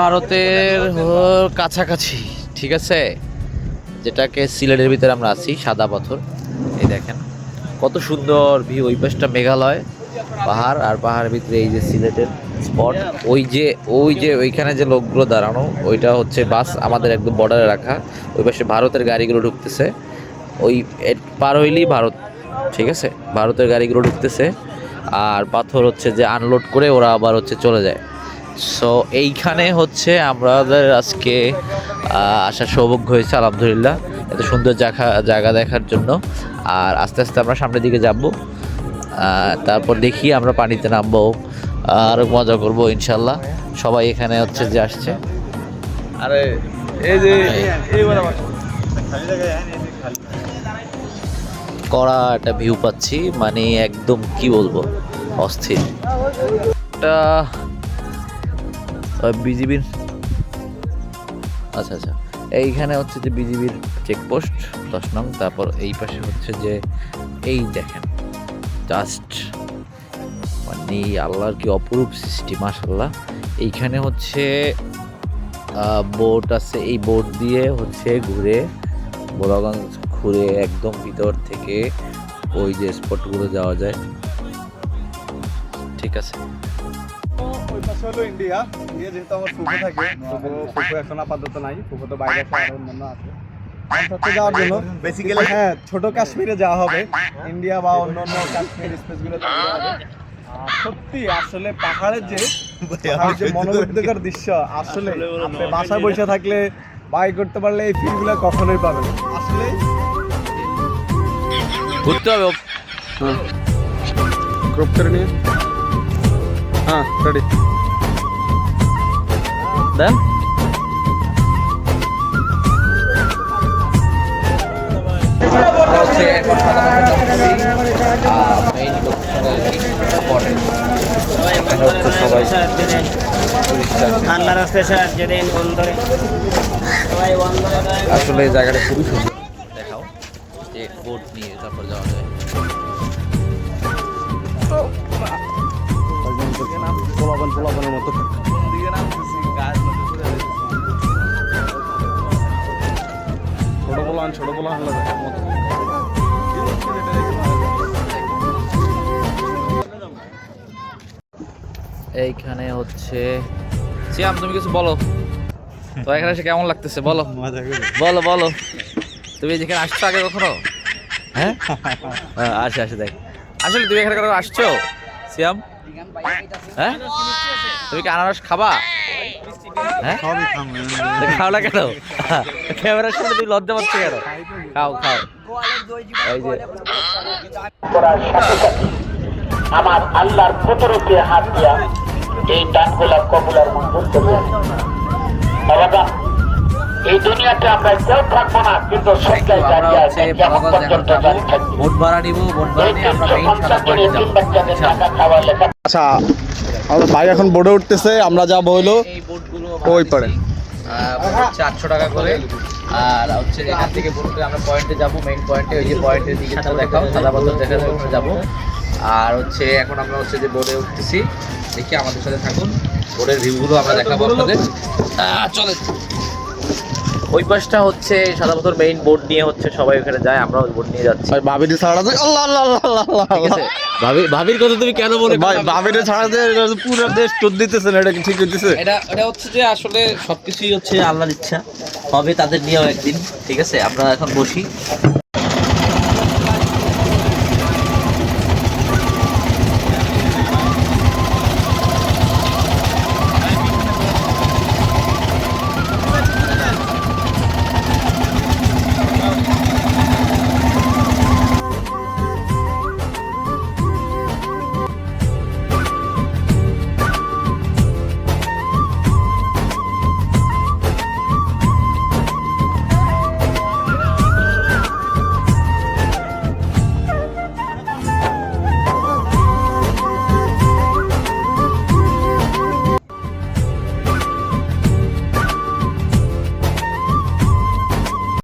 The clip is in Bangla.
ভারতের কাছাকাছি, ঠিক আছে? যেটাকে সিলেটের ভিতরে আমরা আছি, সাদা পাথর। এই দেখেন, কত সুন্দর ভিউ ওই পাশটা মেঘালয়, পাহাড়, আর পাহাড়ের ভিতরে এই যে সিলেটের স্পট ওই যে ওই যে ওইখানে যে লোকগুলো দাঁড়ানো, ওইটা হচ্ছে বাস আমাদের একদম বর্ডারে রাখা। ওই পাশে ভারতের গাড়িগুলো ঢুকতেছে। ওই পার হইলেই ভারত, ঠিক আছে? ভারতের গাড়িগুলো ঢুকতেছে। আর পাথর হচ্ছে যে আনলোড করে ওরা আবার হচ্ছে চলে যায়। সো এইখানে হচ্ছে আমাদের আজকে আসার সৌভাগ্য হয়েছে আলহামদুলিল্লাহ এত সুন্দর জায়গা জায়গা দেখার জন্য। আর আস্তে আস্তে আমরা সামনের দিকে যাব। তারপর দেখি আমরা পানিতে নামবো। আর মজা করব ইনশাল্লাহ সবাই এখানে হচ্ছে যে আসছে। আরে এই যে কড়া একটা ভিউ পাচ্ছি মানে একদম কি বলব অস্থির। এটা বিজিবির। আচ্ছা আচ্ছা। এইখানে হচ্ছে যে বিজিবির চেকপোস্ট দশ নং। তারপর এই পাশে হচ্ছে যে, এই দেখেন জাস্ট মানে আল্লাহর কি অপরূপ সৃষ্টি মাসাল্লাহ এইখানে হচ্ছে বোট আছে। এই বোট দিয়ে হচ্ছে ঘুরে বোরাগঞ্জ ঘুরে একদম ভিতর থেকে ওই যে স্পটগুলো যাওয়া যায়। ঠিক আছে। হলো ইন্ডিয়া ইন্ডিয়া যেহেতু আমার ফুফু থাকে ফুফু ফুফু এখন আপাতত নাই ফুফু তো বাইরে আছে আর অন্যান্য আছে। কনসার্টে যাওয়ার জন্য বেসিক্যালি হ্যাঁ ছোট কাশ্মীরে যাওয়া হবে। ইন্ডিয়া বা অন্যান্য কাশ্মীর স্পেসগুলো যাওয়া হবে। আর সত্যি আসলে পাহাড়ের যে পাহাড়ের যে মনোমুগ্ধকর দৃশ্য আসলে আপনি বাসায় বসে থাকলে বাই করতে পারলে এই ফিলগুলো কখনোই পাবেন না। আসলে ঘুরতে হবে। গ্রুপ করে নিয়ে। হ্যাঁ যেদিন অন্ধরে আসলে জায়গাটা খুবই সুন্দর। দেখাও যে বোট নিয়ে তারপর যাওয়া পোলাপান পোলাপানের মতো ছোট পোলান ছোট পোলান মতো। এইখানে হচ্ছে সিয়াম তুমি কিছু বলো? তো এখানে এসে কেমন লাগতেছে? বলো। বলো বলো। তুমি যেখানে আসছো আগে কখনো? হ্যাঁ? হ্যাঁ, আসে আসে দেখ। আসলে তুমি এখানে কখনো আসছো? সিয়াম হ্যাঁ? তুমি কি আনারস খাবা? হ্যাঁ? সবই তো খাও না কেন? ক্যামেরার সামনে তুমি লজ্জা পাচ্ছ কেন? খাও খাও। এই যে। আমার আল্লাহর প্রতরূপে হাত দিয়া এই দানগুলা কবুলার মঞ্জুর বাবা এই দুনিয়াতে আমরা কেউ থাকব না কিন্তু সবটাই আমরা জানিয়ে হচ্ছে আছে কেমন পর্যন্ত জারি যাব ভোট ভাড়া নিবো ভোট ভাড়া নিয়ে আমরা মেইন সাদা পঞ্চাশ জন পয়েন্টে তিন বাচ্চাদের টাকা খাওয়া লেখা। আচ্ছা আমাদের ভাই এখন বোর্ডে উঠতেছে আমরা যাব হলো এই বোটগুলো ওই পারে। হচ্ছে আটশো টাকা করে। আর হচ্ছে এখান থেকে বোটে আমরা পয়েন্টে যাব মেইন পয়েন্টে ওই যে পয়েন্টের দিকে তো দেখাও সাদা পাথর দেখা ওখানে যাব। আর হচ্ছে এখন আমরা হচ্ছে যে বোর্ডে উঠতেছি দেখি আমাদের সাথে থাকুন। বোর্ডের ভিউগুলো আমরা দেখাবো আপনাদের। চলে ওই পাশটা হচ্ছে সাদা পাথর মেইন বোর্ড নিয়ে হচ্ছে সবাই ওখানে যায় আমরা ওই বোর্ড নিয়ে যাচ্ছি। ভাই ভাবির ছাড়া যায় আল্লাহ আল্লাহ আল্লাহ আল্লাহ ঠিক আছে। ভাবি ভাবির কথা তুমি কেন বলে ভাই ভাবির ছাড়া যায় পুরো দেশ দিতেছে না এটা কি ঠিক হইতেছে? এটা এটা হচ্ছে যে আসলে সবকিছুই হচ্ছে আল্লাহর ইচ্ছা। হবে তাদের নিয়েও একদিন ঠিক আছে? আমরা এখন বসি।